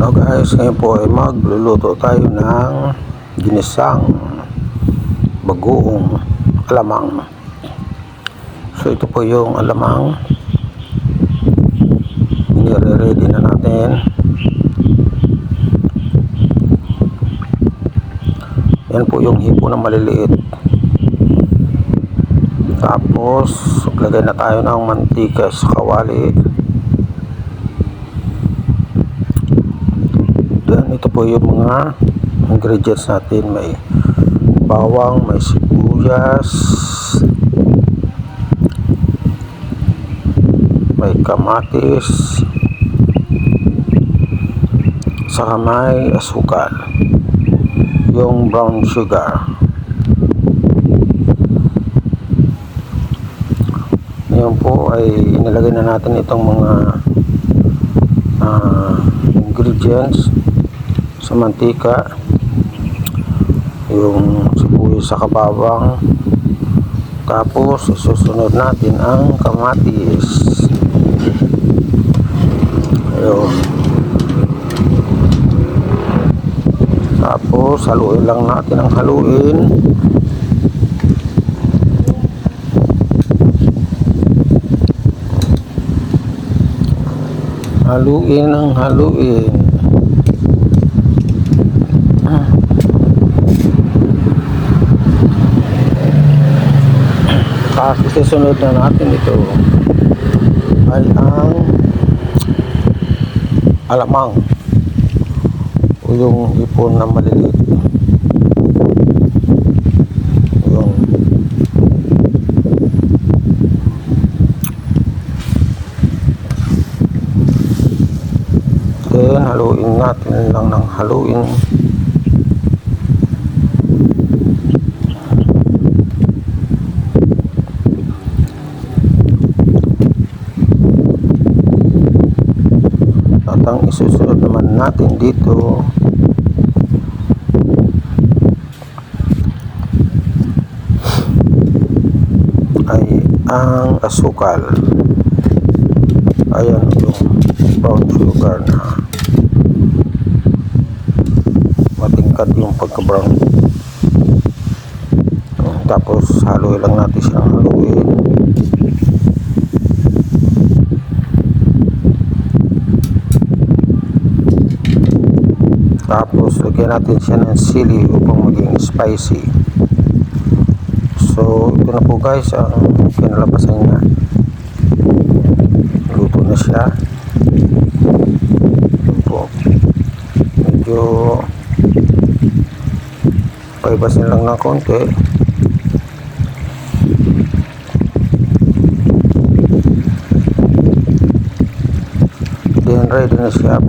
Hello guys, ngayon po ay magluluto tayo ng ginisang bagoong alamang. So ito po yung alamang. Nire-ready na natin. Yan po yung hipo na maliliit. Tapos, lagay na tayo ng mantika sa kawali. Then, ito po yung mga ingredients natin. May bawang, may sibuyas, may kamatis, saka may asukal. Yung brown sugar. Ngayon po ay inilagay na natin itong mga ah, ingredients sa mantika yung sibuyas sa kabawang tapos susunod natin ang kamatis. Ayun. Tapos haluin lang natin ang haluin. Haluin ang haluin tapos isusunod na natin ito ay ang alamang o yung ipon na maliliit. Yung then haluin natin lang ng haluin at ang isusunod naman natin dito ay ang asukal. Ayan yung brown sugar na matingkad yung pagka brown tapos haluin lang natin siyang haluin tapos lagyan natin siya ng sili upang maging spicy. So ito na po guys ang kinalabasan niya. Luto na siya. Ito medyo paibasin lang ng konti. Then ready na siya